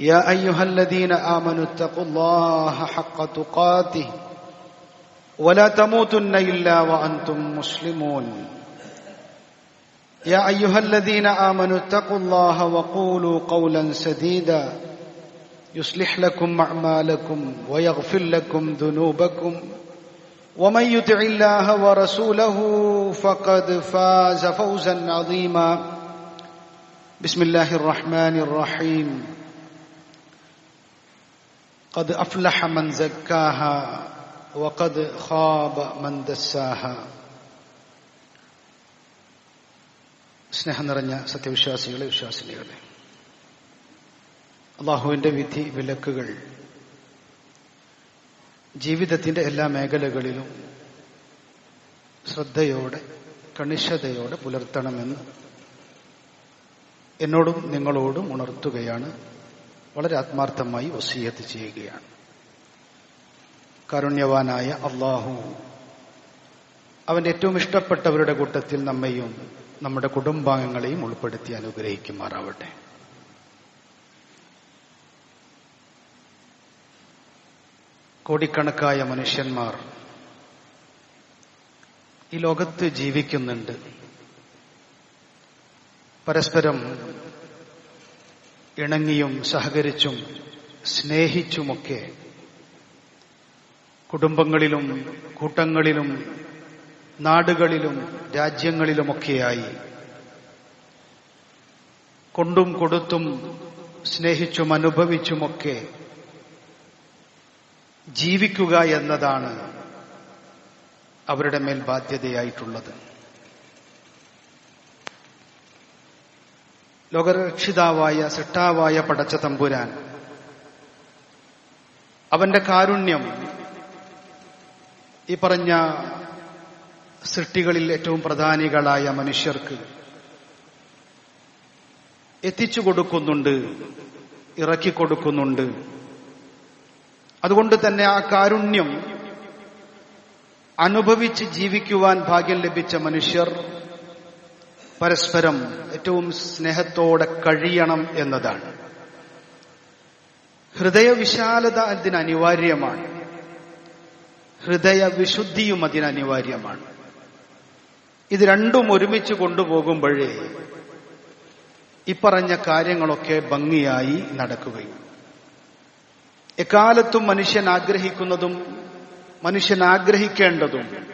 يا أيها الذين آمنوا اتقوا الله حق تقاته ولا تموتن إلا وأنتم مسلمون. يا أيها الذين آمنوا اتقوا الله وقولوا قولا سديدا. يصلح لكم أعمالكم ويغفر لكم ذنوبكم. ومن يطع الله ورسوله فقد فاز فوزا عظيما. بسم الله الرحمن الرحيم. قد افلح من زكاها وقد خاب من دساها സ്നേഹം നിറഞ്ഞ സത്യവിശ്വാസികളെ വിശ്വാസിനികളെ അള്ളാഹുവിന്റെ വിധി വിലക്കുകൾ ജീവിതത്തിന്റെ എല്ലാ മേഖലകളിലും ശ്രദ്ധയോടെ കണിശതയോടെ പുലർത്തണമെന്ന് എന്നോടും നിങ്ങളോടും ഉണർത്തുകയാണ് വളരെ ആത്മാർത്ഥമായി വസീയത്ത് ചെയ്യുകയാണ്. കാരുണ്യവാനായ അള്ളാഹു അവന്റെ ഏറ്റവും ഇഷ്ടപ്പെട്ടവരുടെ കൂട്ടത്തിൽ നമ്മയും നമ്മുടെ കുടുംബാംഗങ്ങളെയും ഉൾപ്പെടുത്തി അനുഗ്രഹിക്കുമാറാവട്ടെ. കോടിക്കണക്കായ മനുഷ്യന്മാർ ഈ ലോകത്ത് ജീവിക്കുന്നുണ്ട്. പരസ്പരം ഇണങ്ങിയും സഹകരിച്ചും സ്നേഹിച്ചുമൊക്കെ കുടുംബങ്ങളിലും കൂട്ടങ്ങളിലും നാടുകളിലും രാജ്യങ്ങളിലുമൊക്കെയായി കൊണ്ടും കൊടുത്തും സ്നേഹിച്ചും അനുഭവിച്ചുമൊക്കെ ജീവിക്കുക എന്നതാണ് അവരുടെ മേൽ ബാധ്യതയായിട്ടുള്ളത്. ലോകരക്ഷിതാവായ സിട്ടാവായ പടച്ച തമ്പുരാൻ. അവന്റെ കാരുണ്യം ഈ പറഞ്ഞ സൃഷ്ടികളിൽ ഏറ്റവും പ്രധാനികളായ മനുഷ്യർക്ക് എത്തിച്ചു കൊടുക്കുന്നുണ്ട് ഇറക്കി കൊടുക്കുന്നുണ്ട്. അതുകൊണ്ട് തന്നെ ആ കാരുണ്യം അനുഭവിച്ച് ജീവിക്കുവാൻ ഭാഗ്യം ലഭിച്ച മനുഷ്യർ പരസ്പരം ഏറ്റവും സ്നേഹത്തോടെ കഴിയണം എന്നതാണ്. ഹൃദയവിശാലത അതിന് അനിവാര്യമാണ്. ഹൃദയ വിശുദ്ധിയും അനിവാര്യമാണ്. ഇത് രണ്ടും ഒരുമിച്ച് കൊണ്ടുപോകുമ്പോഴേ ഇപ്പറഞ്ഞ കാര്യങ്ങളൊക്കെ ഭംഗിയായി നടക്കുകയും എക്കാലത്തും മനുഷ്യൻ ആഗ്രഹിക്കുന്നതും മനുഷ്യൻ ആഗ്രഹിക്കേണ്ടതും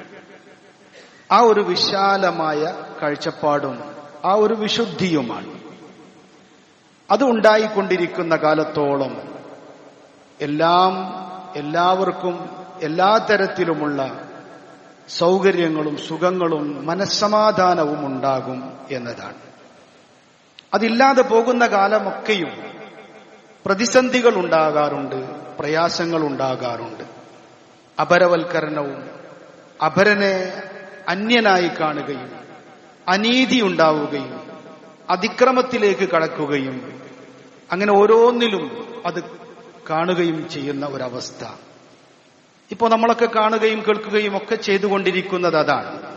ആ ഒരു വിശാലമായ കാഴ്ചപ്പാടും ആ ഒരു വിശുദ്ധിയുമാണ്. അത് ഉണ്ടായിക്കൊണ്ടിരിക്കുന്ന കാലത്തോളം എല്ലാം എല്ലാവർക്കും എല്ലാ തരത്തിലുമുള്ള സൗകര്യങ്ങളും സുഖങ്ങളും മനസ്സമാധാനവും ഉണ്ടാകും എന്നതാണ്. അതില്ലാതെ പോകുന്ന കാലമൊക്കെയും പ്രതിസന്ധികൾ ഉണ്ടാകാറുണ്ട് പ്രയാസങ്ങൾ ഉണ്ടാകാറുണ്ട്. അപരവൽക്കരണവും അപരനെ അന്യനായി കാണുകയും അനീതി ഉണ്ടാവുകയും അതിക്രമത്തിലേക്ക് കടക്കുകയും അങ്ങനെ ഓരോന്നിലും അത് കാണുകയും ചെയ്യുന്ന ഒരവസ്ഥ. ഇപ്പോൾ നമ്മളൊക്കെ കാണുകയും കേൾക്കുകയും ഒക്കെ ചെയ്തുകൊണ്ടിരിക്കുന്നത് അതാണ്.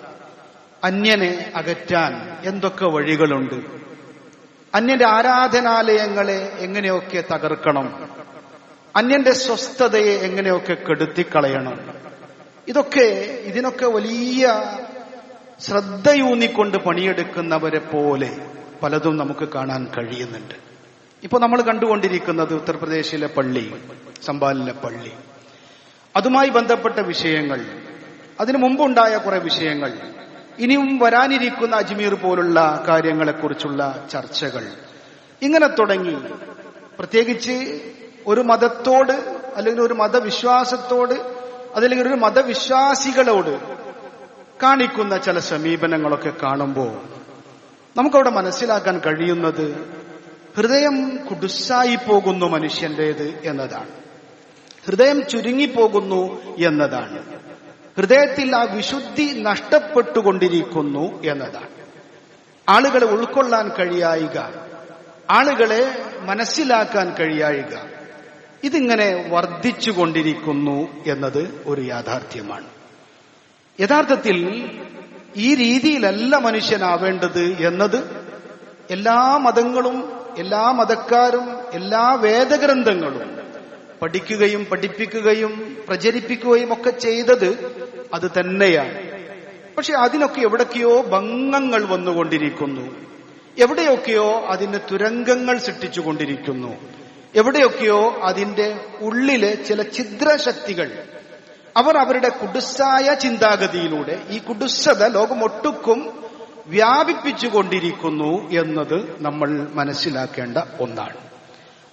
അന്യനെ അകറ്റാൻ എന്തൊക്കെ വഴികളുണ്ട്? അന്യന്റെ ആരാധനാലയങ്ങളെ എങ്ങനെയൊക്കെ തകർക്കണം? അന്യന്റെ സ്വസ്ഥതയെ എങ്ങനെയൊക്കെ കെടുത്തിക്കളയണം? ഇതൊക്കെ ഇതിനൊക്കെ വലിയ ശ്രദ്ധയൂന്നിക്കൊണ്ട് പണിയെടുക്കുന്നവരെ പോലെ പലതും നമുക്ക് കാണാൻ കഴിയുന്നുണ്ട്. ഇപ്പൊ നമ്മൾ കണ്ടുകൊണ്ടിരിക്കുന്നത് ഉത്തർപ്രദേശിലെ പള്ളി സംബാലിലെ പള്ളി. അതുമായി ബന്ധപ്പെട്ട വിഷയങ്ങൾ അതിനു മുമ്പുണ്ടായ കുറെ വിഷയങ്ങൾ ഇനിയും വരാനിരിക്കുന്ന അജ്മീർ പോലുള്ള കാര്യങ്ങളെക്കുറിച്ചുള്ള ചർച്ചകൾ. ഇങ്ങനെ തുടങ്ങി. പ്രത്യേകിച്ച് ഒരു മതത്തോട് അല്ലെങ്കിൽ ഒരു മതവിശ്വാസത്തോട് അതല്ലെങ്കിൽ ഒരു മതവിശ്വാസികളോട് കാണിക്കുന്ന ചില സമീപനങ്ങളൊക്കെ കാണുമ്പോൾ നമുക്കവിടെ മനസ്സിലാക്കാൻ കഴിയുന്നത് ഹൃദയം കുടുസായി പോകുന്നു മനുഷ്യന്റേത് എന്നതാണ്. ഹൃദയം ചുരുങ്ങിപ്പോകുന്നു എന്നതാണ്. ഹൃദയത്തിൽ ആ വിശുദ്ധി നഷ്ടപ്പെട്ടുകൊണ്ടിരിക്കുന്നു എന്നതാണ്. ആളുകളെ ഉൾക്കൊള്ളാൻ കഴിയായിക ആളുകളെ മനസ്സിലാക്കാൻ കഴിയായിക ഇതിങ്ങനെ വർദ്ധിച്ചുകൊണ്ടിരിക്കുന്നു എന്നത് ഒരു യാഥാർത്ഥ്യമാണ്. യഥാർത്ഥത്തിൽ ഈ രീതിയിലല്ല മനുഷ്യനാവേണ്ടത് എന്നത് എല്ലാ മതങ്ങളും എല്ലാ മതക്കാരും എല്ലാ വേദഗ്രന്ഥങ്ങളും പഠിക്കുകയും പഠിപ്പിക്കുകയും പ്രചരിപ്പിക്കുകയും ഒക്കെ ചെയ്തത് അത് തന്നെയാണ്. പക്ഷെ അതിനൊക്കെ എവിടൊക്കെയോ ഭംഗങ്ങൾ വന്നുകൊണ്ടിരിക്കുന്നു. എവിടെയൊക്കെയോ അതിന് തുരങ്കങ്ങൾ സൃഷ്ടിച്ചുകൊണ്ടിരിക്കുന്നു. എവിടെയൊക്കെയോ അതിന്റെ ഉള്ളിലെ ചില ഛിദ്രശക്തികൾ. അവർ അവരുടെ കുടുസായ ചിന്താഗതിയിലൂടെ ഈ കുടുസത ലോകമൊട്ടുക്കും വ്യാപിപ്പിച്ചുകൊണ്ടിരിക്കുന്നു എന്നത് നമ്മൾ മനസ്സിലാക്കേണ്ട ഒന്നാണ്.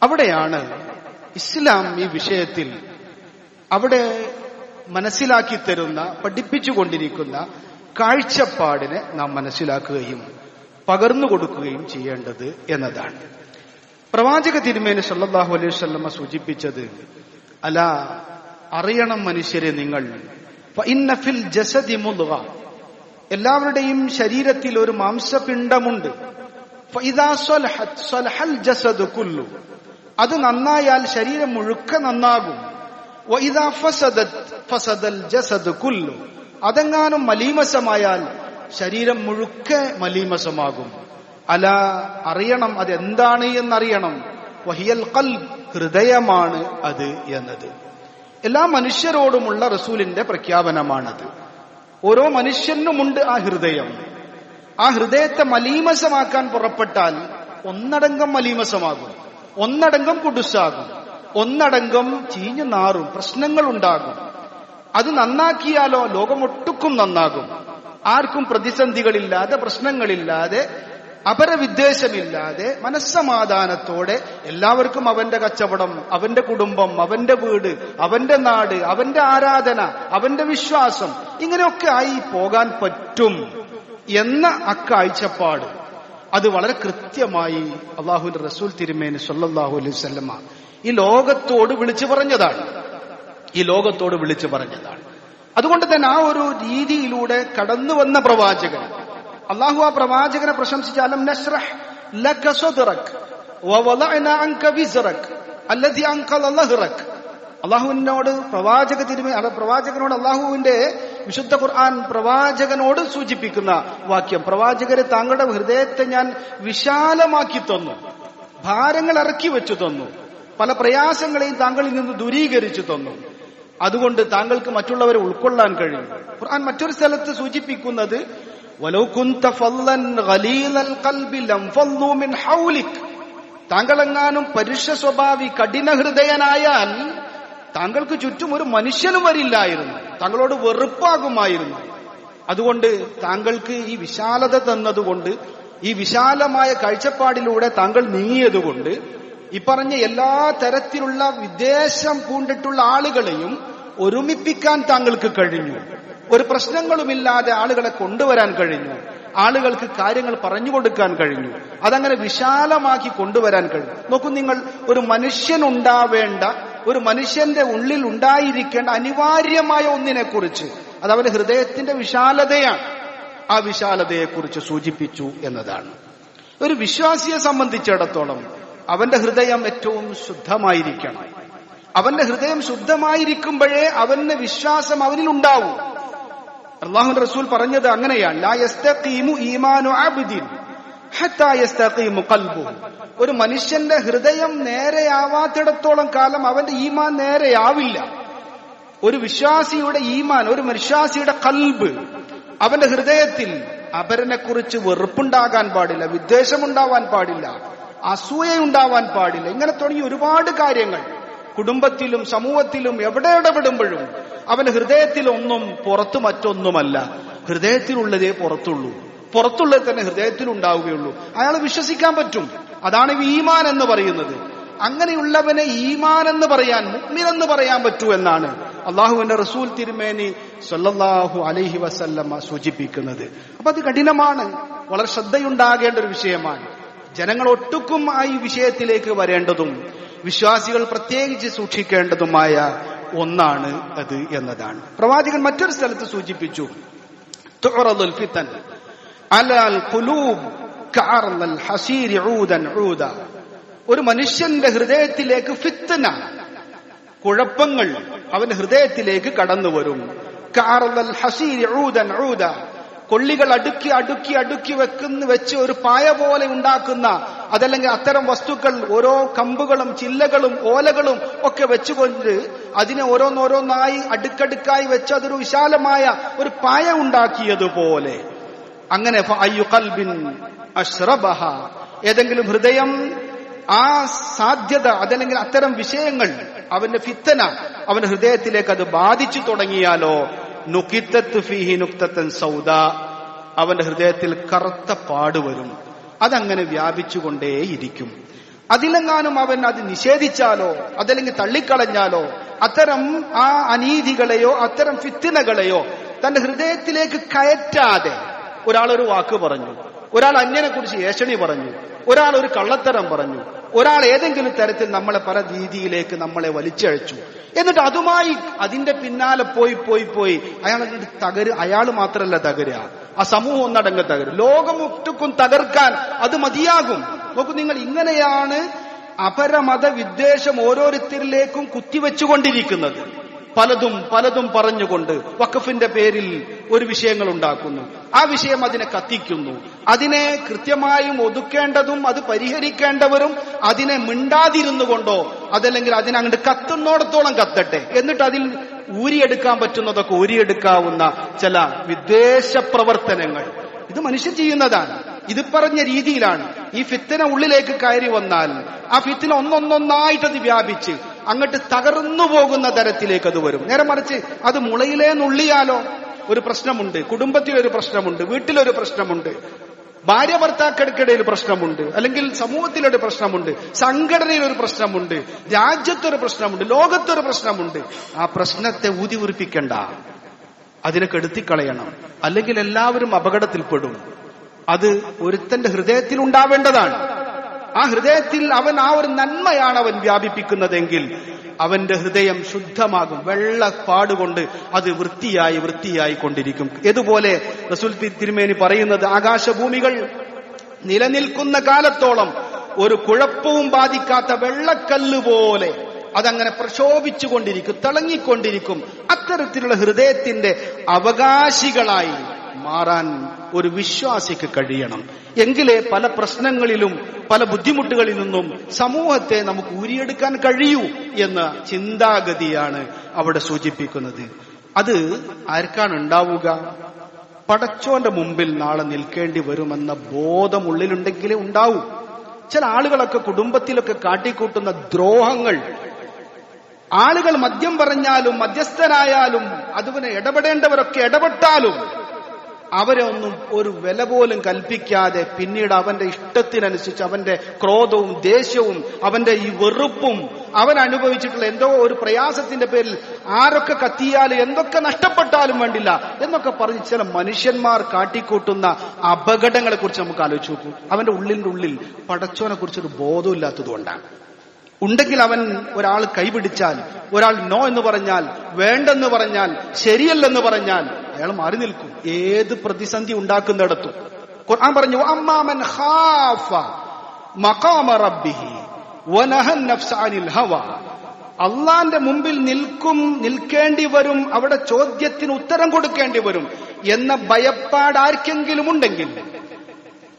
അവിടെയാണ് ഇസ്ലാം ഈ വിഷയത്തിൽ അവിടെ മനസ്സിലാക്കി തരുന്ന പഠിപ്പിച്ചുകൊണ്ടിരിക്കുന്ന കാഴ്ചപ്പാടിനെ നാം മനസ്സിലാക്കുകയും പകർന്നു കൊടുക്കുകയും ചെയ്യേണ്ടത് എന്നതാണ്. പ്രവാചക തിരുമേനി സല്ലാഹു അലൈഹി വല്ലമ സൂചിപ്പിച്ചത് അല അറിയണം മനുഷ്യരെ നിങ്ങൾ. ഫിൽ ജസദി എല്ലാവരുടെയും ശരീരത്തിൽ ഒരു മാംസപിണ്ഡമുണ്ട്. അത് നന്നായാൽ ശരീരം മുഴുക്ക നന്നാകും. അതെങ്ങാനും മലീമസമായാൽ ശരീരം മുഴുക്കെ മലീമസമാകും. അല അറിയണം അത് എന്താണ് എന്നറിയണം. വഹിയൽ കൽ ഹൃദയമാണ് അത് എന്നത്. എല്ലാ മനുഷ്യരോടുമുള്ള റസൂലിന്റെ പ്രഖ്യാപനമാണത്. ഓരോ മനുഷ്യനുമുണ്ട് ആ ഹൃദയം. ആ ഹൃദയത്തെ മലീമസമാക്കാൻ പുറപ്പെട്ടാൽ ഒന്നടങ്കം മലീമസമാകും. ഒന്നടങ്കം കുടുസാകും ഒന്നടങ്കം ചീഞ്ഞു നാറും പ്രശ്നങ്ങൾ ഉണ്ടാകും അത് നന്നാക്കിയാലോ ലോകമൊട്ടുക്കും നന്നാകും. ആർക്കും പ്രതിസന്ധികളില്ലാതെ പ്രശ്നങ്ങളില്ലാതെ അപരവിദ്വേഷമില്ലാതെ മനസ്സമാധാനത്തോടെ എല്ലാവർക്കും അവന്റെ കച്ചവടം അവന്റെ കുടുംബം അവന്റെ വീട് അവന്റെ നാട് അവന്റെ ആരാധന അവന്റെ വിശ്വാസം ഇങ്ങനെയൊക്കെ ആയി പോകാൻ പറ്റും എന്ന അക്കാഴ്ചപ്പാട് അത് വളരെ കൃത്യമായി അള്ളാഹുവിന്റെ റസൂൽ തിരുമേനി സല്ലാഹു അലൈഹി സ്വല്ലമ്മ ഈ ലോകത്തോട് വിളിച്ചു പറഞ്ഞതാണ്. ഈ ലോകത്തോട് വിളിച്ചു പറഞ്ഞതാണ്. അതുകൊണ്ട് തന്നെ ആ ഒരു രീതിയിലൂടെ കടന്നു വന്ന പ്രവാചകൻ അള്ളാഹു ആ പ്രവാചകനെ പ്രശംസിച്ച അലം നസ്രഹ് ലക സദ്റക് വവളഅന അൻക വിസ്റക് അല്ലദി അൻഖല ലഹ്റക്. അള്ളാഹുവിനോട് പ്രവാചക തിരുമ പ്രവാചകനോട് അള്ളാഹുവിന്റെ വിശുദ്ധ ഖുർആൻ പ്രവാചകനോട് സൂചിപ്പിക്കുന്ന വാക്യം. പ്രവാചകരെ താങ്കളുടെ ഹൃദയത്തെ ഞാൻ വിശാലമാക്കി തന്നു. ഭാരങ്ങൾ ഇറക്കി വെച്ചു തന്നു. പല പ്രയാസങ്ങളെയും താങ്കളിൽ നിന്ന് ദൂരീകരിച്ചു തന്നു. അതുകൊണ്ട് താങ്കൾക്ക് മറ്റുള്ളവരെ ഉൾക്കൊള്ളാൻ കഴിയും. ഖുർആൻ മറ്റൊരു സ്ഥലത്ത് സൂചിപ്പിക്കുന്നത് കുന്ത ഫല്ലൻ ഖൽബി ലംഫല്ലു മിൻ താങ്കളെങ്ങാനും പരുഷ സ്വഭാവി കഠിന ഹൃദയനായാൽ താങ്കൾക്ക് ചുറ്റും ഒരു മനുഷ്യനും വരില്ലായിരുന്നു. താങ്കളോട് വെറുപ്പാകുമായിരുന്നു. അതുകൊണ്ട് താങ്കൾക്ക് ഈ വിശാലത തന്നതുകൊണ്ട് ഈ വിശാലമായ കാഴ്ചപ്പാടിലൂടെ താങ്കൾ നീങ്ങിയതുകൊണ്ട് ഈ പറഞ്ഞ എല്ലാ തരത്തിലുള്ള വിദേശം പൂണ്ടിട്ടുള്ള ആളുകളെയും ഒരുമിപ്പിക്കാൻ താങ്കൾക്ക് കഴിഞ്ഞു. ഒരു പ്രശ്നങ്ങളുമില്ലാതെ ആളുകളെ കൊണ്ടുവരാൻ കഴിഞ്ഞു. ആളുകൾക്ക് കാര്യങ്ങൾ പറഞ്ഞു കൊടുക്കാൻ കഴിഞ്ഞു. അതങ്ങനെ വിശാലമാക്കി കൊണ്ടുവരാൻ കഴിഞ്ഞു. നോക്കൂ നിങ്ങൾ ഒരു മനുഷ്യൻ ഉണ്ടാവേണ്ട ഒരു മനുഷ്യന്റെ ഉള്ളിൽ ഉണ്ടായിരിക്കേണ്ട അനിവാര്യമായ ഒന്നിനെ കുറിച്ച് അത് അവന്റെ ഹൃദയത്തിന്റെ വിശാലതയാണ് ആ വിശാലതയെക്കുറിച്ച് സൂചിപ്പിച്ചു എന്നതാണ്. ഒരു വിശ്വാസിയെ സംബന്ധിച്ചിടത്തോളം അവന്റെ ഹൃദയം ഏറ്റവും ശുദ്ധമായിരിക്കണം. അവന്റെ ഹൃദയം ശുദ്ധമായിരിക്കുമ്പോഴേ അവന്റെ വിശ്വാസം അവനിൽ ഉണ്ടാവും അള്ളാഹു റസൂൽ പറഞ്ഞത് അങ്ങനെയാണ്. ഒരു മനുഷ്യന്റെ ഹൃദയം നേരെയാവാത്തിടത്തോളം കാലം അവന്റെ ഈമാൻ നേരെയാവില്ല. ഒരു വിശ്വാസിയുടെ ഈമാൻ ഒരു വിശ്വാസിയുടെ കൽബ് അവന്റെ ഹൃദയത്തിൽ അപരനെ കുറിച്ച് വെറുപ്പുണ്ടാകാൻ പാടില്ല വിദ്വേഷമുണ്ടാവാൻ പാടില്ല അസൂയയുണ്ടാവാൻ പാടില്ല. ഇങ്ങനെ തുടങ്ങി ഒരുപാട് കാര്യങ്ങൾ. കുടുംബത്തിലും സമൂഹത്തിലും എവിടെ ഇടപെടുമ്പോഴും അവന്റെ ഹൃദയത്തിൽ ഒന്നും പുറത്തു മറ്റൊന്നുമല്ല. ഹൃദയത്തിലുള്ളതേ പുറത്തുള്ളൂ. പുറത്തുള്ളത് തന്നെ ഹൃദയത്തിൽ ഉണ്ടാവുകയുള്ളൂ അയാളെ വിശ്വസിക്കാൻ പറ്റും. അതാണ് ഈമാൻ എന്ന് പറയുന്നത്. അങ്ങനെയുള്ളവനെ ഈമാൻ എന്ന് പറയാൻ മുഗ്മിൻ എന്ന് പറയാൻ പറ്റൂ എന്നാണ് അള്ളാഹുവിന്റെ റസൂൽ തിരുമേനി സൊല്ലാഹു അലഹി വസല്ലമ്മ സൂചിപ്പിക്കുന്നത്. അപ്പൊ അത് കഠിനമാണ്. വളരെ ശ്രദ്ധയുണ്ടാകേണ്ട ഒരു വിഷയമാണ്. ജനങ്ങൾ ഒട്ടുക്കും ആ ഈ വിഷയത്തിലേക്ക് വരേണ്ടതും വിശ്വാസികൾ പ്രത്യേകിച്ച് സൂക്ഷിക്കേണ്ടതുമായ ഒന്നാണ് അത് എന്നതാണ്. പ്രവാചകൻ മറ്റൊരു സ്ഥലത്ത് സൂചിപ്പിച്ചു ഫിത്തൻ അലൽ ഖുലൂബ് ഒരു മനുഷ്യന്റെ ഹൃദയത്തിലേക്ക് ഫിത്തന കുഴപ്പങ്ങൾ അവന്റെ ഹൃദയത്തിലേക്ക് കടന്നു വരും. കൊള്ളികൾ അടുക്കി അടുക്കി അടുക്കി വെക്കുന്ന വെച്ച് ഒരു പായ പോലെ ഉണ്ടാക്കുന്ന അതല്ലെങ്കിൽ അത്തരം വസ്തുക്കൾ ഓരോ കമ്പുകളും ചില്ലകളും ഓലകളും ഒക്കെ വെച്ചുകൊണ്ട് അതിനെ ഓരോന്നോരോന്നായി അടുക്കടുക്കായി വെച്ച് അതൊരു വിശാലമായ ഒരു പായ ഉണ്ടാക്കിയതുപോലെ. അങ്ങനെ അശ്റബഹ ഏതെങ്കിലും ഹൃദയം ആ സാധ്യത അതല്ലെങ്കിൽ അത്തരം വിഷയങ്ങൾ അവന്റെ ഫിത്തന അവന്റെ ഹൃദയത്തിലേക്ക് അത് ബാധിച്ചു തുടങ്ങിയാലോ? നുക്കിത്തത്ത് ഫിഹി നുക്തത്തൻ സൗദ. അവന്റെ ഹൃദയത്തിൽ കറുത്ത പാട് വരും. അതങ്ങനെ വ്യാപിച്ചുകൊണ്ടേയിരിക്കും. അതിലെങ്ങാനും അവൻ അത് നിഷേധിച്ചാലോ അതല്ലെങ്കിൽ തള്ളിക്കളഞ്ഞാലോ അത്തരം ആ അനീതികളെയോ അത്തരം ഫിത്തിനകളെയോ തന്റെ ഹൃദയത്തിലേക്ക് കയറ്റാതെ ഒരാൾ ഒരു വാക്ക് പറഞ്ഞു ഒരാൾ അന്യനെ കുറിച്ച് ഏഷണി പറഞ്ഞു ഒരാൾ ഒരു കള്ളത്തരം പറഞ്ഞു. ഒരാൾ ഏതെങ്കിലും തരത്തിൽ നമ്മളെ പല രീതിയിലേക്ക് നമ്മളെ വലിച്ചഴച്ചു. എന്നിട്ട് അതുമായി അതിന്റെ പിന്നാലെ പോയി പോയി പോയി. അയാൾ തകര് അയാൾ മാത്രമല്ല തകരുക ആ സമൂഹം ഒന്നടങ്ങ് തകരും. ലോകമൊട്ടുക്കും തകർക്കാൻ അത് മതിയാകും. നോക്കൂ നിങ്ങൾ ഇങ്ങനെയാണ് അപരമത വിദ്വേഷം ഓരോരുത്തരിലേക്കും കുത്തിവെച്ചുകൊണ്ടിരിക്കുന്നത്. പലതും പലതും പറഞ്ഞുകൊണ്ട് വഖഫിന്റെ പേരിൽ ഒരു വിഷയങ്ങൾ ഉണ്ടാക്കുന്നു ആ വിഷയം അതിനെ കത്തിക്കുന്നു. അതിനെ കൃത്യമായും ഒതുക്കേണ്ടതും അത് പരിഹരിക്കേണ്ടവരും അതിനെ മിണ്ടാതിരുന്നു കൊണ്ടോ അതല്ലെങ്കിൽ അതിനെ കത്തുന്നോടത്തോളം കത്തട്ടെ. എന്നിട്ട് അതിൽ ഊരിയെടുക്കാൻ പറ്റുന്നതൊക്കെ ഊരിയെടുക്കാവുന്ന ചില വിദ്വേഷ പ്രവർത്തനങ്ങൾ. ഇത് മനുഷ്യൻ ചെയ്യുന്നതാണ്. ഇത് പറഞ്ഞ രീതിയിലാണ്. ഈ ഫിത്തിന ഉള്ളിലേക്ക് കയറി വന്നാൽ ആ ഫിത്തിന ഒന്നൊന്നൊന്നായിട്ടത് വ്യാപിച്ച് അങ്ങോട്ട് തകർന്നു പോകുന്ന തരത്തിലേക്ക് അത് വരും. നേരെ മറിച്ച് അത് മുളയിലേ നുള്ളിയാലോ ഒരു പ്രശ്നമുണ്ട് കുടുംബത്തിലൊരു പ്രശ്നമുണ്ട് വീട്ടിലൊരു പ്രശ്നമുണ്ട് ഭാര്യ ഭർത്താക്കൾക്കിടയിൽ പ്രശ്നമുണ്ട് അല്ലെങ്കിൽ സമൂഹത്തിലൊരു പ്രശ്നമുണ്ട് സംഘടനയിൽ ഒരു പ്രശ്നമുണ്ട് രാജ്യത്തൊരു പ്രശ്നമുണ്ട് ലോകത്തൊരു പ്രശ്നമുണ്ട്. ആ പ്രശ്നത്തെ ഊതി ഉറിപ്പിക്കണ്ട അതിനെ കെടുത്തിക്കളയണം. അല്ലെങ്കിൽ എല്ലാവരും അപകടത്തിൽപ്പെടും. അത് ഒരുത്തന്റെ ഹൃദയത്തിൽ ഉണ്ടാവേണ്ടതാണ്. ആ ഹൃദയത്തിൽ അവൻ ആ ഒരു നന്മയാണ് അവൻ വ്യാപിപ്പിക്കുന്നതെങ്കിൽ അവന്റെ ഹൃദയം ശുദ്ധമാകും. വെള്ളപ്പാടുകൊണ്ട് അത് വൃത്തിയായി വൃത്തിയായി കൊണ്ടിരിക്കും. ഇതുപോലെ റസൂൽ തിരുമേനി പറയുന്നത് ആകാശഭൂമികൾ നിലനിൽക്കുന്ന കാലത്തോളം ഒരു കുഴപ്പവും ബാധിക്കാത്ത വെള്ളക്കല്ല് പോലെ അതങ്ങനെ പ്രക്ഷോഭിച്ചുകൊണ്ടിരിക്കും തിളങ്ങിക്കൊണ്ടിരിക്കും. അത്തരത്തിലുള്ള ഹൃദയത്തിന്റെ അവകാശികളായി മാറാൻ ഒരു വിശ്വാസിക്ക് കഴിയണം. എങ്കിലേ പല പ്രശ്നങ്ങളിലും പല ബുദ്ധിമുട്ടുകളിൽ നിന്നും സമൂഹത്തെ നമുക്ക് ഊരിയെടുക്കാൻ കഴിയൂ എന്ന ചിന്താഗതിയാണ് അവിടെ സൂചിപ്പിക്കുന്നത്. അത് ആർക്കാണ് ഉണ്ടാവുക പടച്ചോന്റെ മുമ്പിൽ നാളെ നിൽക്കേണ്ടി വരുമെന്ന ബോധം ഉള്ളിലുണ്ടെങ്കിലേ ഉണ്ടാവൂ. ചില ആളുകളൊക്കെ കുടുംബത്തിലൊക്കെ കാട്ടിക്കൂട്ടുന്ന ദ്രോഹങ്ങൾ. ആളുകൾ മദ്യം പറഞ്ഞാലും മധ്യസ്ഥനായാലും അതുപോലെ ഇടപെടേണ്ടവരൊക്കെ ഇടപെട്ടാലും അവരെ ഒന്നും ഒരു വില പോലും കൽപ്പിക്കാതെ പിന്നീട് അവന്റെ ഇഷ്ടത്തിനനുസരിച്ച് അവന്റെ ക്രോധവും ദേഷ്യവും അവന്റെ ഈ വെറുപ്പും അവൻ അനുഭവിച്ചിട്ടുള്ള എന്തോ ഒരു പ്രയാസത്തിന്റെ പേരിൽ ആരൊക്കെ കത്തിയാലും എന്തൊക്കെ നഷ്ടപ്പെട്ടാലും വേണ്ടില്ല എന്നൊക്കെ പറഞ്ഞ് ചില മനുഷ്യന്മാർ കാട്ടിക്കൂട്ടുന്ന അപകടങ്ങളെ കുറിച്ച് നമുക്ക് ആലോചിച്ച് നോക്കൂ. അവന്റെ ഉള്ളിന്റെ ഉള്ളിൽ പടച്ചോനെ കുറിച്ചൊരു ബോധമില്ലാത്തതുകൊണ്ടാണ്. ഉണ്ടെങ്കിൽ അവൻ ഒരാൾ കൈപിടിച്ചാൽ ഒരാൾ നോ എന്ന് പറഞ്ഞാൽ വേണ്ടെന്ന് പറഞ്ഞാൽ ശരിയല്ലെന്ന് പറഞ്ഞാൽ അയാൾ മാറി നിൽക്കും. ഏത് പ്രതിസന്ധി ഉണ്ടാക്കുന്നിടത്തും. ഖുർആൻ പറഞ്ഞു അമ്മാമൻ ഖാഫ മഖാമ റബ്ബിഹി വനഹൻ അനിൽ ഹവ. അള്ളാന്റെ മുമ്പിൽ നിൽക്കും നിൽക്കേണ്ടി വരും അവിടെ ചോദ്യത്തിന് ഉത്തരം കൊടുക്കേണ്ടി വരും എന്ന ഭയപ്പാട് ആർക്കെങ്കിലും ഉണ്ടെങ്കിൽ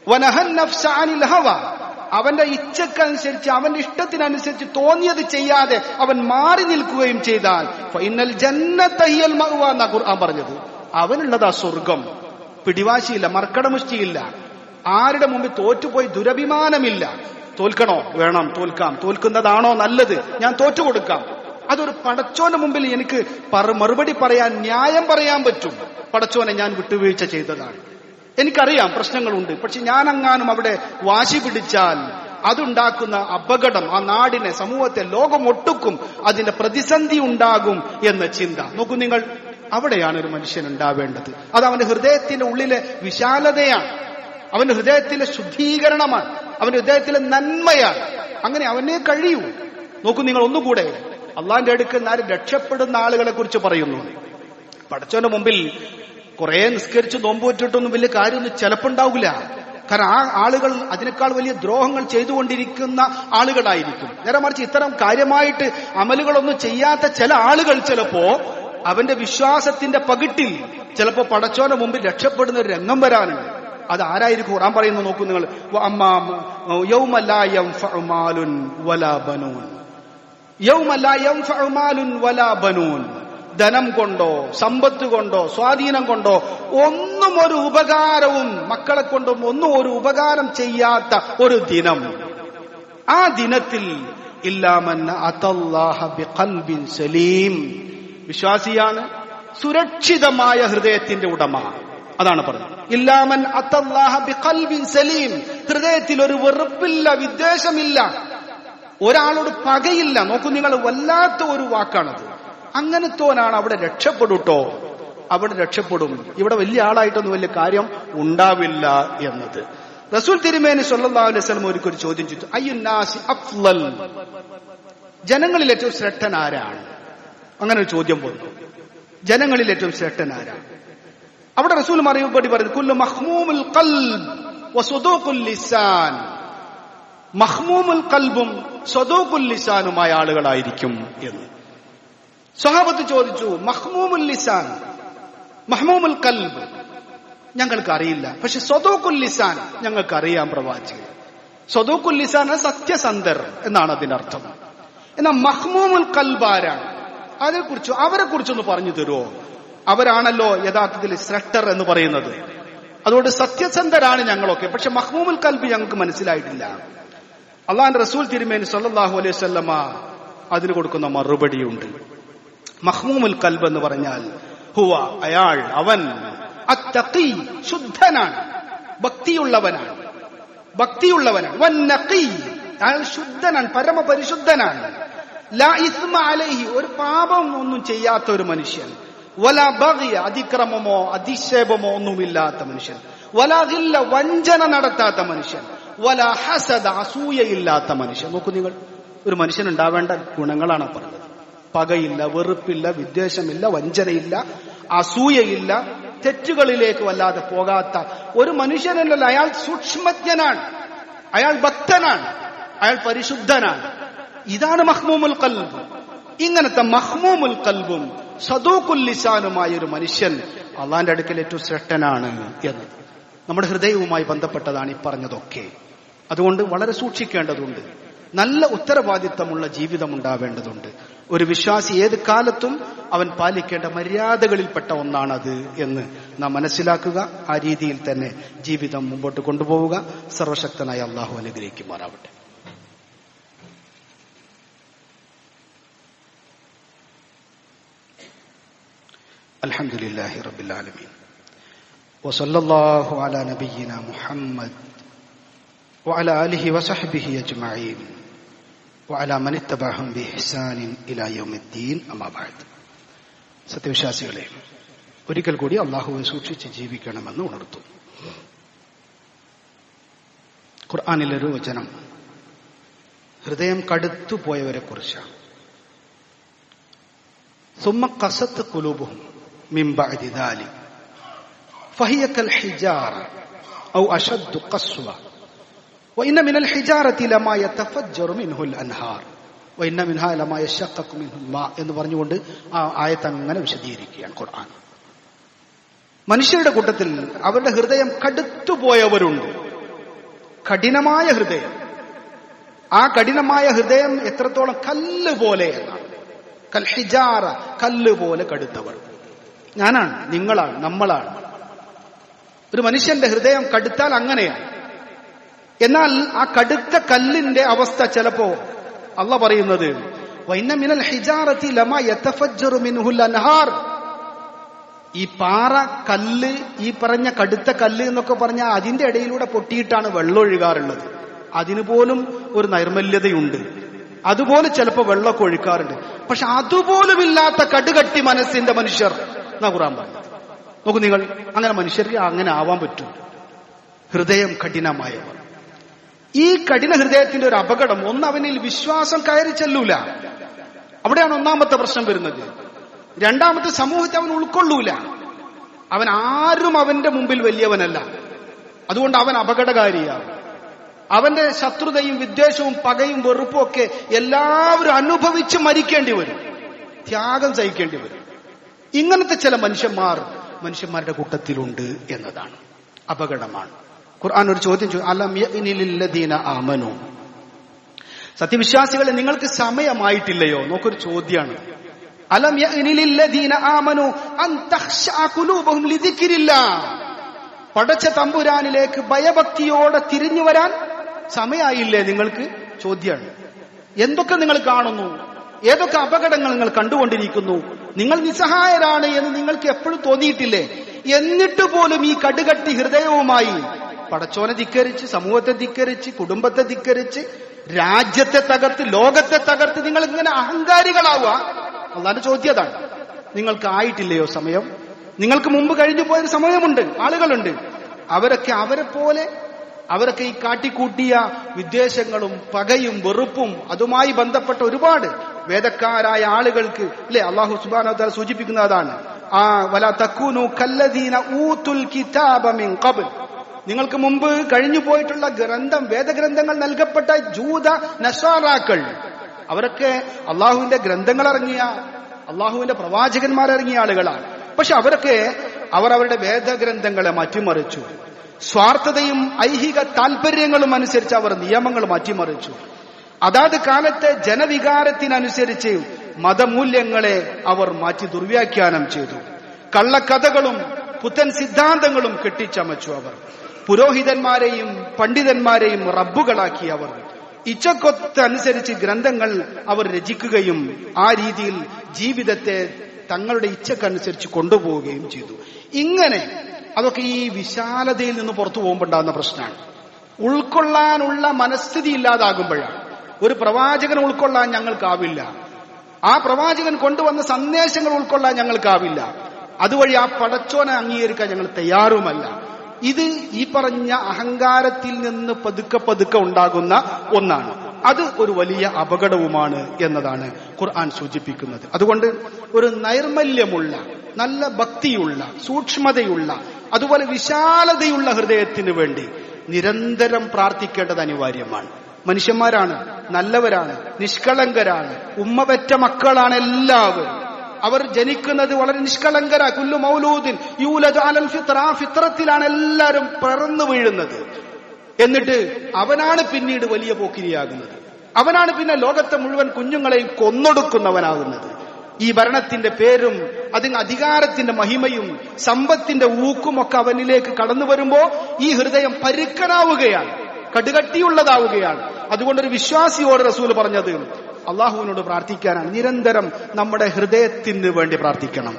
വനഹൻ അനിൽ ഹവ അവന്റെ ഇച്ഛക്കനുസരിച്ച് അവന്റെ ഇഷ്ടത്തിനനുസരിച്ച് തോന്നിയത് ചെയ്യാതെ അവൻ മാറി നിൽക്കുകയും ചെയ്താൽ ഫൈനൽ ജന്നത്തയ്യൽ മഹുവ എന്നാ ഖുർആൻ പറഞ്ഞത്. അവനുള്ളതാ സ്വർഗം. പിടിവാശിയില്ല മർക്കടമുഷ്ടിയില്ല. ആരുടെ മുമ്പിൽ തോറ്റുപോയി ദുരഭിമാനമില്ല. തോൽക്കണോ? വേണം തോൽക്കാം. തോൽക്കുന്നതാണോ നല്ലത്? ഞാൻ തോറ്റു കൊടുക്കാം അതൊരു പടച്ചോന്റെ മുമ്പിൽ എനിക്ക് മറുപടി പറയാൻ ന്യായം പറയാൻ പറ്റും. പടച്ചോനെ ഞാൻ വിട്ടുവീഴ്ച ചെയ്തതാണ്. എനിക്കറിയാം പ്രശ്നങ്ങളുണ്ട്. പക്ഷെ ഞാൻ അങ്ങാനും അവിടെ വാശി പിടിച്ചാൽ അതുണ്ടാക്കുന്ന അപകടം ആ നാടിനെ സമൂഹത്തെ ലോകം ഒട്ടുക്കും. അതിന്റെ പ്രതിസന്ധി ഉണ്ടാകും എന്ന ചിന്ത. നോക്കൂ നിങ്ങൾ അവിടെയാണ് ഒരു മനുഷ്യൻ ഉണ്ടാവേണ്ടത്. അത് അവന്റെ ഹൃദയത്തിന്റെ ഉള്ളിലെ വിശാലതയാണ്. അവന്റെ ഹൃദയത്തിലെ ശുദ്ധീകരണമാണ്. അവന്റെ ഹൃദയത്തിലെ നന്മയാണ്. അങ്ങനെ അവനെ കഴിയൂ. നോക്കൂ നിങ്ങൾ ഒന്നുകൂടെ. അള്ളാന്റെ അടുക്കൽ നിന്ന് രക്ഷപ്പെടുന്ന ആളുകളെ കുറിച്ച് പറയുന്നു. പടച്ചോന്റെ മുമ്പിൽ കുറെ നിസ്കരിച്ച് നോമ്പ് വെച്ചിട്ടൊന്നും വലിയ കാര്യമൊന്നും ചിലപ്പുണ്ടാവില്ല. കാരണം ആ ആളുകൾ അതിനേക്കാൾ വലിയ ദ്രോഹങ്ങൾ ചെയ്തുകൊണ്ടിരിക്കുന്ന ആളുകളായിരിക്കും. നേരെ മറിച്ച് ഇത്തരം കാര്യമായിട്ട് അമലുകളൊന്നും ചെയ്യാത്ത ചില ആളുകൾ ചിലപ്പോ അവന്റെ വിശ്വാസത്തിന്റെ പകിട്ടിൽ ചിലപ്പോ പടച്ചോന്റെ മുമ്പിൽ രക്ഷപ്പെടുന്ന ഒരു രംഗം വരാനുണ്ട് അത് ആരായിരിക്കും? ഖുറാൻ പറയുന്നു നോക്കൂ നിങ്ങൾ. വ അമ്മാ യൗമ ലാ യൻഫഉ വലാ ബനൂൻ. യൗമ ലാ യൻഫഉ വലാ ബനൂൻ. ധനം കൊണ്ടോ സമ്പത്ത് കൊണ്ടോ സ്വാധീനം കൊണ്ടോ ഒന്നും ഒരു ഉപകാരവും മക്കളെ കൊണ്ടും ഒന്നും ഒരു ഉപകാരം ചെയ്യാത്ത ഒരു ദിനം. ആ ദിനത്തിൽ ഇല്ലാമന്ന അതല്ലാഹബിൻ സലീം. വിശ്വാസിയാണ് സുരക്ഷിതമായ ഹൃദയത്തിന്റെ ഉടമ. അതാണ് പറഞ്ഞത്. ഇല്ലാമൻ ബിഖൽബിൻ സലീം. ഹൃദയത്തിൽ ഒരു വെറുപ്പില്ല വിദ്വേഷമില്ല. ഒരാളോട് പകയില്ല. നോക്കൂ നിങ്ങൾ വല്ലാത്ത ഒരു വാക്കാണത്. അങ്ങനത്തോനാണ് അവിടെ രക്ഷപ്പെടൂട്ടോ. അവിടെ രക്ഷപ്പെടും. ഇവിടെ വലിയ ആളായിട്ടൊന്നും വലിയ കാര്യം ഉണ്ടാവില്ല എന്നത്. റസൂൽ തിരുമേനി വസല്ലം ഒരു ചോദ്യം ചോദിച്ചു അയ്യുന്നാസി അഫ്ലൽ? ജനങ്ങളിൽ ഏറ്റവും ശ്രേഷ്ഠൻ ആരാണ്? അങ്ങനെ ഒരു ചോദ്യം പോകുന്നു ജനങ്ങളിൽ ഏറ്റവും ശ്രേഷ്ഠൻ ആരാണ്? അവിടെ റസൂൽ മറുപടി പറയുന്നത് കുല്ലു മഹ്മൂമുൽ വസുദൂഖുൽ ലിസാൻ. മഹ്മൂമുൽ കൽബും സ്വദോഖുൽ ലിസാനുമായ ആളുകളായിരിക്കും എന്ന്. സ്വഹാബത്ത് ചോദിച്ചു മഹ്മൂമുൽ ലിസാൻ മഹ്മൂമുൽ കൽബ്. ഞങ്ങൾക്ക് അറിയില്ല പക്ഷെ സ്വതൂക്കുൽ ലിസാൻ ഞങ്ങൾക്ക് അറിയാം പ്രവാചകൻ സ്വതൂക്കുൽ ലിസാൻ സത്യസന്ധർ എന്നാണ് അതിനർത്ഥം. എന്നാൽ മഹ്മൂമുൽ കൽബാരാണ് ആരാണ്? അതേക്കുറിച്ച് അവരെ കുറിച്ചൊന്ന് പറഞ്ഞു തരുമോ അവരാണല്ലോ യഥാർത്ഥത്തിൽ ശ്രദ്ധർ എന്ന് പറയുന്നത്. അതുകൊണ്ട് സത്യസന്ധരാണ് ഞങ്ങളൊക്കെ. പക്ഷെ മഹ്മൂമുൽ കൽബ് ഞങ്ങൾക്ക് മനസ്സിലായിട്ടില്ല. അള്ളാഹാൻ റസൂൽ തിരുമേനി സല്ലാഹു അലൈഹി സ്വല്ലമ്മ അതിന് കൊടുക്കുന്ന മറുപടിയുണ്ട്. മഹ്മൂമുൽ കൽബ് എന്ന് പറഞ്ഞാൽ ഹുവ അയാൾ അവൻ അത്തഖി ശുദ്ധനാണ് ഭക്തിയുള്ളവനാണ് ഭക്തിയുള്ളവനാണ്. അയാൾ ശുദ്ധനാണ് പരമപരിശുദ്ധനാണ്. ലാ ഇസ്മ അലൈഹി ഒരു പാപം ഒന്നും ചെയ്യാത്ത ഒരു മനുഷ്യൻ. വല ബഗിയ അതിക്രമമോ അതിക്ഷേപമോ ഒന്നുമില്ലാത്ത മനുഷ്യൻ. വല ഗില്ല വഞ്ചന നടത്താത്ത മനുഷ്യൻ. വല ഹസദ അസൂയയില്ലാത്ത മനുഷ്യൻ. നോക്കൂ നിങ്ങൾ ഒരു മനുഷ്യൻ ഉണ്ടാവേണ്ട ഗുണങ്ങളാണ് പറഞ്ഞത് പകയില്ല വെറുപ്പില്ല വിദ്വേഷമില്ല വഞ്ചനയില്ല അസൂയയില്ല തെറ്റുകളിലേക്ക് വല്ലാതെ പോകാത്ത ഒരു മനുഷ്യനല്ലല്ലോ. അയാൾ സൂക്ഷ്മജ്ഞനാണ്. അയാൾ ഭക്തനാണ്. അയാൾ പരിശുദ്ധനാണ്. ഇതാണ് മഹ്മൂമുൽ കൽബ് ഇങ്ങനത്തെ മഹ്മൂമുൽ കൽബും സദൂക്കുല്ലിസാനുമായ ലിസാനുമായ ഒരു മനുഷ്യൻ അള്ളാന്റെ അടുക്കൽ ഏറ്റവും ശ്രേഷ്ഠനാണ് എന്ന്. നമ്മുടെ ഹൃദയവുമായി ബന്ധപ്പെട്ടതാണ് ഈ പറഞ്ഞതൊക്കെ. അതുകൊണ്ട് വളരെ സൂക്ഷിക്കേണ്ടതുണ്ട്. നല്ല ഉത്തരവാദിത്തമുള്ള ജീവിതം ഉണ്ടാവേണ്ടതുണ്ട്. ഒരു വിശ്വാസി ഏത് കാലത്തും അവൻ പാലിക്കേണ്ട മര്യാദകളിൽപ്പെട്ട ഒന്നാണത് എന്ന് നാം മനസ്സിലാക്കുക ആ രീതിയിൽ തന്നെ ജീവിതം മുമ്പോട്ട് കൊണ്ടുപോവുക സർവശക്തനായ അള്ളാഹു അനുഗ്രഹിക്കുമാറാവട്ടെ الحمد لله رب العالمين وصلى الله على نبينا محمد وعلى آله وصحبه أجمعين وعلى من اتبعهم بإحسان إلى يوم الدين أما بعد സത്യവിശ്വാസികളെ ഒരിക്കൽ കൂടി അള്ളാഹുവെ സൂക്ഷിച്ച് ജീവിക്കണമെന്ന് ഉണർത്തു ഖുർആാനിലൊരു വചനം ഹൃദയം കടുത്തുപോയവരെ കുറിച്ചാണ് ثم قست قلوبهم من بعد ذلك فهي كالحجارة أو أشد قسوة وإن من الحجارة لما يتفجر منه الأنهار വൈന്ന മിൻഹാലമായ എന്ന് പറഞ്ഞുകൊണ്ട് ആ ആയത്ത് അങ്ങനെ വിശദീകരിക്കുകയാണ് ഖുർആൻ മനുഷ്യരുടെ കൂട്ടത്തിൽ അവരുടെ ഹൃദയം കടുത്തുപോയവരുണ്ട് കഠിനമായ ഹൃദയം ആ കഠിനമായ ഹൃദയം എത്രത്തോളം കല്ല് പോലെ എന്നാണ് കൽഹിജാറ കല്ല് പോലെ കടുത്തവർ ഞാനാണ് നിങ്ങളാണ് നമ്മളാണ് ഒരു മനുഷ്യന്റെ ഹൃദയം കടുത്താൽ അങ്ങനെയാണ് എന്നാൽ ആ കടുത്ത കല്ലിന്റെ അവസ്ഥ ചിലപ്പോ അല്ല പറയുന്നത് ഈ പാറ കല്ല് ഈ പറഞ്ഞ കടുത്ത കല്ല് എന്നൊക്കെ പറഞ്ഞാൽ അതിന്റെ ഇടയിലൂടെ പൊട്ടിയിട്ടാണ് വെള്ളം ഒഴുകാറുള്ളത്. അതിന് പോലും ഒരു നൈർമല്യതയുണ്ട്. അതുപോലെ ചിലപ്പോൾ വെള്ളമൊക്കെ ഒഴുക്കാറുണ്ട്. പക്ഷെ അതുപോലുമില്ലാത്ത കടുകട്ടി മനസ്സിന്റെ മനുഷ്യർ എന്നാ ഖുറാൻ പറഞ്ഞു നോക്കൂ നിങ്ങൾ അങ്ങനെ മനുഷ്യർക്ക് അങ്ങനെ ആവാൻ പറ്റും. ഹൃദയം കഠിനമായവർ. ഈ കഠിന ഹൃദയത്തിന്റെ ഒരു അപകടം ഒന്ന് അവനിൽ വിശ്വാസം കയറി ചെല്ലൂല. അവിടെയാണ് ഒന്നാമത്തെ പ്രശ്നം വരുന്നത്. രണ്ടാമത്തെ സമൂഹത്തെ അവൻ ഉൾക്കൊള്ളൂല. അവൻ ആരും അവന്റെ മുമ്പിൽ വലിയവനല്ല. അതുകൊണ്ട് അവൻ അപകടകാരിയാണ്. അവന്റെ ശത്രുതയും വിദ്വേഷവും പകയും വെറുപ്പും ഒക്കെ എല്ലാവരും അനുഭവിച്ച് മരിക്കേണ്ടി വരും. ത്യാഗം സഹിക്കേണ്ടി വരും. ഇങ്ങനത്തെ ചില മനുഷ്യന്മാർ മനുഷ്യന്മാരുടെ കൂട്ടത്തിലുണ്ട് എന്നതാണ്. അപകടമാണ്. ഖുർആൻ ഒരു ചോദ്യം ചോദിച്ചു അലം ആമനു? സത്യവിശ്വാസികളെ നിങ്ങൾക്ക് സമയമായിട്ടില്ലയോ? നോക്കൊരു ചോദ്യമാണ് അലം അൻ പടച്ച തമ്പുരാനിലേക്ക് ഭയഭക്തിയോടെ തിരിഞ്ഞു വരാൻ സമയായില്ലേ നിങ്ങൾക്ക്? ചോദ്യമാണ് എന്തൊക്കെ നിങ്ങൾ കാണുന്നു? ഏതൊക്കെ അപകടങ്ങൾ നിങ്ങൾ കണ്ടുകൊണ്ടിരിക്കുന്നു? നിങ്ങൾ നിസ്സഹായരാണ് എന്ന് നിങ്ങൾക്ക് എപ്പോഴും തോന്നിയിട്ടില്ലേ? എന്നിട്ട് പോലും ഈ കടുകട്ടി ഹൃദയവുമായി പടച്ചോനെ ധിക്കരിച്ച് സമൂഹത്തെ ധിക്കരിച്ച് കുടുംബത്തെ ധിക്കരിച്ച് രാജ്യത്തെ തകർത്ത് ലോകത്തെ തകർത്ത് നിങ്ങൾ ഇങ്ങനെ അഹങ്കാരികളാവുക. അള്ളാന്റെ ചോദ്യം അതാണ്. നിങ്ങൾക്ക് ആയിട്ടില്ലയോ സമയം? നിങ്ങൾക്ക് മുമ്പ് കഴിഞ്ഞു പോയൊരു സമയമുണ്ട് ആളുകളുണ്ട്. അവരൊക്കെ അവരെ പോലെ അവരൊക്കെ ഈ കാട്ടിക്കൂട്ടിയ വിദ്വേഷങ്ങളും പകയും വെറുപ്പും അതുമായി ബന്ധപ്പെട്ട ഒരുപാട് വേദക്കാരായ ആളുകൾക്ക് അല്ലെ അള്ളാഹു സുബാന സൂചിപ്പിക്കുന്ന അതാണ് ആ വല തക്കൂനു കല്ലദീന ഊത്തുൽ കിതാബമിൻ കബൽ നിങ്ങൾക്ക് മുമ്പ് കഴിഞ്ഞു പോയിട്ടുള്ള ഗ്രന്ഥം വേദഗ്രന്ഥങ്ങൾ നൽകപ്പെട്ട ജൂത നസാറാക്കൾ അവരൊക്കെ അള്ളാഹുവിന്റെ ഗ്രന്ഥങ്ങൾ ഇറങ്ങിയ അള്ളാഹുവിന്റെ പ്രവാചകന്മാർ ഇറങ്ങിയ ആളുകളാണ്. പക്ഷെ അവരൊക്കെ അവർ അവരുടെ വേദഗ്രന്ഥങ്ങളെ മാറ്റിമറിച്ചു. സ്വാർത്ഥതയും ഐഹിക താല്പര്യങ്ങളും അനുസരിച്ച് അവർ നിയമങ്ങൾ മാറ്റിമറിച്ചു. അതാത് കാലത്തെ ജനവികാരത്തിനനുസരിച്ച് മതമൂല്യങ്ങളെ അവർ മാറ്റി ദുർവ്യാഖ്യാനം ചെയ്തു. കള്ളക്കഥകളും പുത്തൻ സിദ്ധാന്തങ്ങളും കെട്ടിച്ചമച്ചു അവർ. പുരോഹിതന്മാരെയും പണ്ഡിതന്മാരെയും റബ്ബുകളാക്കി അവർ. ഇച്ഛക്കൊത്തനുസരിച്ച് ഗ്രന്ഥങ്ങൾ അവർ രചിക്കുകയും ആ രീതിയിൽ ജീവിതത്തെ തങ്ങളുടെ ഇച്ഛക്കനുസരിച്ച് കൊണ്ടുപോവുകയും ചെയ്തു. ഇങ്ങനെ അതൊക്കെ ഈ വിശാലതയിൽ നിന്ന് പുറത്തു പോകുമ്പോൾ ഉണ്ടാകുന്ന പ്രശ്നമാണ്. ഉൾക്കൊള്ളാനുള്ള മനസ്ഥിതി ഇല്ലാതാകുമ്പോഴാണ്. ഒരു പ്രവാചകൻ ഉൾക്കൊള്ളാൻ ഞങ്ങൾക്കാവില്ല. ആ പ്രവാചകൻ കൊണ്ടുവന്ന സന്ദേശങ്ങൾ ഉൾക്കൊള്ളാൻ ഞങ്ങൾക്കാവില്ല. അതുവഴി ആ പടച്ചോനെ അംഗീകരിക്കാൻ ഞങ്ങൾ തയ്യാറുമല്ല. ഇത് ഈ പറഞ്ഞ അഹങ്കാരത്തിൽ നിന്ന് പതുക്കെ പതുക്കെ ഉണ്ടാകുന്ന ഒന്നാണ്. അത് ഒരു വലിയ അപകടവുമാണ് എന്നതാണ് ഖുർആൻ സൂചിപ്പിക്കുന്നത്. അതുകൊണ്ട് ഒരു നൈർമല്യമുള്ള നല്ല ഭക്തിയുള്ള സൂക്ഷ്മതയുള്ള അതുപോലെ വിശാലതയുള്ള ഹൃദയത്തിന് വേണ്ടി നിരന്തരം പ്രാർത്ഥിക്കേണ്ടത് അനിവാര്യമാണ്. മനുഷ്യന്മാരാണ് നല്ലവരാണ് നിഷ്കളങ്കരാണ് ഉമ്മപെറ്റ മക്കളാണ് എല്ലാവരും. അവർ ജനിക്കുന്നത് വളരെ നിഷ്കളങ്കര. കുല്ലു മൗലൂദിൻ യൂലദ് അലൽ ഫിത്ര ആ ഫിത്രത്തിലാണ് എല്ലാവരും പിറന്നു വീഴുന്നത്. എന്നിട്ട് അവനാണ് പിന്നീട് വലിയ പോക്കിരിയാകുന്നത്. അവനാണ് പിന്നെ ലോകത്തെ മുഴുവൻ കുഞ്ഞുങ്ങളെയും കൊന്നൊടുക്കുന്നവനാകുന്നത്. ഈ ഭരണത്തിന്റെ പേരും അതിന് അധികാരത്തിന്റെ മഹിമയും സമ്പത്തിന്റെ ഊക്കും ഒക്കെ അവനിലേക്ക് കടന്നു വരുമ്പോ ഈ ഹൃദയം പരുക്കനാവുകയാണ്. കടുകട്ടിയുള്ളതാവുകയാണ്. അതുകൊണ്ടൊരു വിശ്വാസിയോട് റസൂൽ പറഞ്ഞത് അള്ളാഹുവിനോട് പ്രാർത്ഥിക്കാനാണ്. നിരന്തരം നമ്മുടെ ഹൃദയത്തിന് വേണ്ടി പ്രാർത്ഥിക്കണം.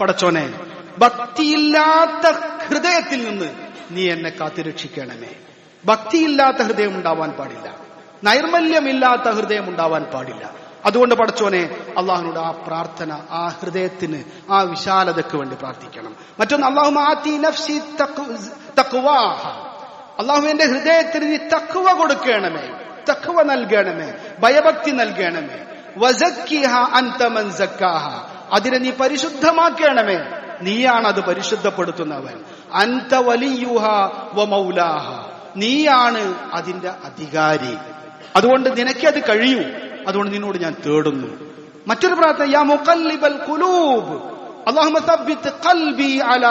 പടച്ചോനെ ഭക്തിയില്ലാത്ത ഹൃദയത്തിൽ നിന്ന് നീ എന്നെ കാത്തിരക്ഷിക്കണമേ. ഭക്തിയില്ലാത്ത ഹൃദയം ഉണ്ടാവാൻ പാടില്ല. നൈർമല്യമില്ലാത്ത ഹൃദയം ഉണ്ടാവാൻ പാടില്ല. അതുകൊണ്ട് പഠിച്ചോനെ അള്ളാഹുനോട് ആ പ്രാർത്ഥന ആ ഹൃദയത്തിന് ആ വിശാലതയ്ക്ക് വേണ്ടി പ്രാർത്ഥിക്കണം. മറ്റൊന്ന് അള്ളാഹു അള്ളാഹു എന്റെ ഹൃദയത്തിന് നീ തക്കുവ കൊടുക്കണമേ തക്കുവ നൽകണമേ ഭയഭക്തി നൽകണമേ. വസക്കിഹ അന്തമൻ സക്കാഹ അതിനെ നീ പരിശുദ്ധമാക്കണമേ. നീയാണ് അത് പരിശുദ്ധപ്പെടുത്തുന്നവൻ. അന്ത വലിയുഹ വ മൗലാഹ. നീയാണ് അതിന്റെ അധികാരി. അതുകൊണ്ട് നിനക്കത് കഴിയൂ. അതുകൊണ്ട് നിന്നോട് ഞാൻ തേടുന്നു. മറ്റൊരു പ്രാർത്ഥന യാ മുഖല്ലിബൽ കുലൂബ്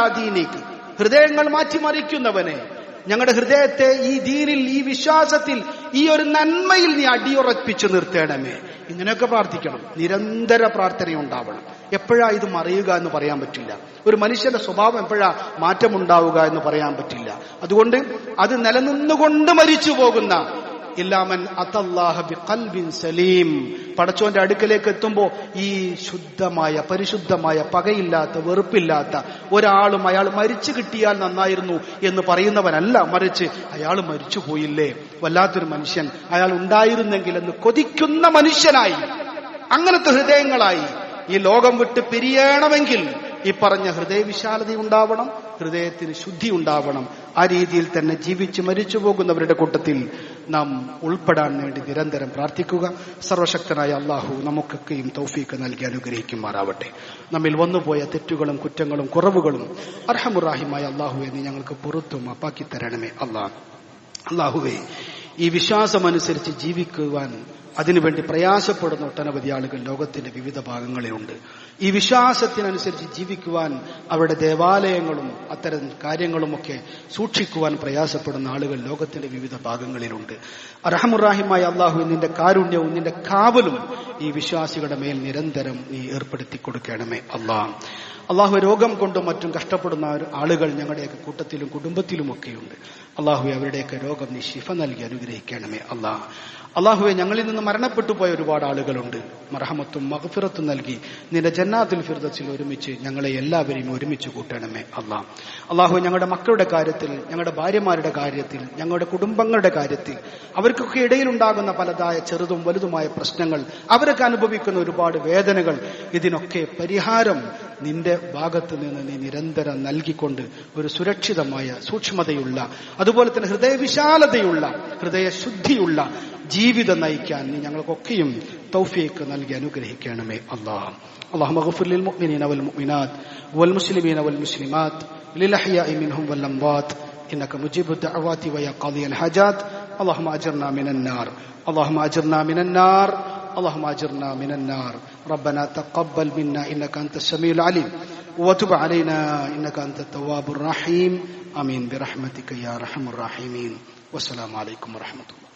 ദീനിക്. ഹൃദയങ്ങൾ മാറ്റിമറിക്കുന്നവനെ. ഞങ്ങളുടെ ഹൃദയത്തെ ഈ ദീനിൽ ഈ വിശ്വാസത്തിൽ ഈ ഒരു നന്മയിൽ നീ അടിയുറപ്പിച്ചു നിർത്തേണമേ. ഇങ്ങനെയൊക്കെ പ്രാർത്ഥിക്കണം. നിരന്തര പ്രാർത്ഥന ഉണ്ടാവണം എപ്പോഴാ ഇത് മറിയുക എന്ന് പറയാൻ പറ്റില്ല. ഒരു മനുഷ്യന്റെ സ്വഭാവം എപ്പോഴാ മാറ്റമുണ്ടാവുക എന്ന് പറയാൻ പറ്റില്ല. അതുകൊണ്ട് അത് നിലനിന്നുകൊണ്ട് മരിച്ചു പോകുന്ന ഇല്ലാമൻ ബിഖൽബിൻ സലീം. പടച്ചോന്റെ അടുക്കലേക്ക് എത്തുമ്പോ ഈ ശുദ്ധമായ പരിശുദ്ധമായ പകയില്ലാത്ത വെറുപ്പില്ലാത്ത ഒരാളും അയാൾ മരിച്ചു കിട്ടിയാൽ നന്നായിരുന്നു എന്ന് പറയുന്നവനല്ല മറിച്ച് അയാൾ മരിച്ചു പോയില്ലേ? വല്ലാത്തൊരു മനുഷ്യൻ. അയാൾ ഉണ്ടായിരുന്നെങ്കിൽ എന്ന് കൊതിക്കുന്ന മനുഷ്യനായി. അങ്ങനത്തെ ഹൃദയങ്ങളായി. ഈ ലോകം വിട്ട് പിരിയണമെങ്കിൽ ഈ പറഞ്ഞ ഹൃദയവിശാലത ഉണ്ടാവണം ഹൃദയത്തിന് ശുദ്ധി ഉണ്ടാവണം. ആ രീതിയിൽ തന്നെ ജീവിച്ച് മരിച്ചു പോകുന്നവരുടെ കൂട്ടത്തിൽ നാം ഉൾപ്പെടാൻ വേണ്ടി നിരന്തരം പ്രാർത്ഥിക്കുക. സർവശക്തനായ അള്ളാഹു നമുക്കൊക്കെയും തൗഫീക്ക് നൽകി അനുഗ്രഹിക്കുമാറാവട്ടെ. നമ്മിൽ വന്നുപോയ തെറ്റുകളും കുറ്റങ്ങളും കുറവുകളും അർഹമുറാഹിമായ അള്ളാഹു എന്ന് ഞങ്ങൾക്ക് പുറത്തും അപ്പാക്കി തരണമേ അള്ളാഹ്. അള്ളാഹുവേ ഈ വിശ്വാസമനുസരിച്ച് ജീവിക്കുവാൻ അതിനുവേണ്ടി പ്രയാസപ്പെടുന്ന ഒട്ടനവധി ആളുകൾ ലോകത്തിന്റെ വിവിധ ഭാഗങ്ങളിലുണ്ട് ഈ വിശ്വാസത്തിനനുസരിച്ച് ജീവിക്കുവാൻ അവരുടെ ദേവാലയങ്ങളും അത്തരം കാര്യങ്ങളുമൊക്കെ സൂക്ഷിക്കുവാൻ പ്രയാസപ്പെടുന്ന ആളുകൾ ലോകത്തിന്റെ വിവിധ ഭാഗങ്ങളിലുണ്ട്. അറഹമുറാഹിമായ അള്ളാഹു നിന്റെ കാരുണ്യവും നിന്റെ കാവലും ഈ വിശ്വാസികളുടെ മേൽ നിരന്തരം നീ ഏർപ്പെടുത്തി കൊടുക്കണമേ അള്ളാഹ് അള്ളാഹു രോഗം കൊണ്ടും മറ്റും കഷ്ടപ്പെടുന്ന ആളുകൾ ഞങ്ങളുടെയൊക്കെ കൂട്ടത്തിലും കുടുംബത്തിലുമൊക്കെയുണ്ട്. അള്ളാഹുവെ അവരുടെയൊക്കെ രോഗം നീ ശിഫ നൽകി അനുഗ്രഹിക്കണമേ അള്ളാഹ് അള്ളാഹുവെ ഞങ്ങളിൽ നിന്ന് മരണപ്പെട്ടു പോയ ഒരുപാട് ആളുകളുണ്ട്. മർഹമത്തും മഹഫിറത്തും നൽകി നിന്റെ ജന്നാത്തുൽ ഫിർദസിൽ ഒരുമിച്ച് ഞങ്ങളെ എല്ലാവരെയും ഒരുമിച്ച് കൂട്ടണമേ അള്ളാഹ് അള്ളാഹു ഞങ്ങളുടെ മക്കളുടെ കാര്യത്തിൽ ഞങ്ങളുടെ ഭാര്യമാരുടെ കാര്യത്തിൽ ഞങ്ങളുടെ കുടുംബങ്ങളുടെ കാര്യത്തിൽ അവർക്കൊക്കെ ഇടയിലുണ്ടാകുന്ന പലതായ ചെറുതും വലുതുമായ പ്രശ്നങ്ങൾ അവരൊക്കെ അനുഭവിക്കുന്ന ഒരുപാട് വേദനകൾ ഇതിനൊക്കെ പരിഹാരം നിന്റെ ഭാഗത്ത് നിന്ന് നീ നിരന്തരം നൽകിക്കൊണ്ട് ഒരു സുരക്ഷിതമായ സൂക്ഷ്മതയുള്ള അതുപോലെ തന്നെ ഹൃദയവിശാലതയുള്ള ഹൃദയശുദ്ധിയുള്ള ജീവിതം നയിക്കാൻ നീ ഞങ്ങൾക്കൊക്കെയും തൗഫീക്ക് നൽകി അനുഗ്രഹിക്കണമേ അള്ളാഹ് اللهم اغفر للمؤمنين والمؤمنات والمسلمين والمسلمات للأحياء منهم والأموات إنك مجيب الدعوات ويا قاضي الحاجات اللهم أجرنا من النار اللهم أجرنا من النار اللهم أجرنا من النار ربنا تقبل منا إنك أنت السميع العليم وتب علينا إنك أنت التواب الرحيم آمين برحمتك يا أرحم الراحمين والسلام عليكم ورحمة الله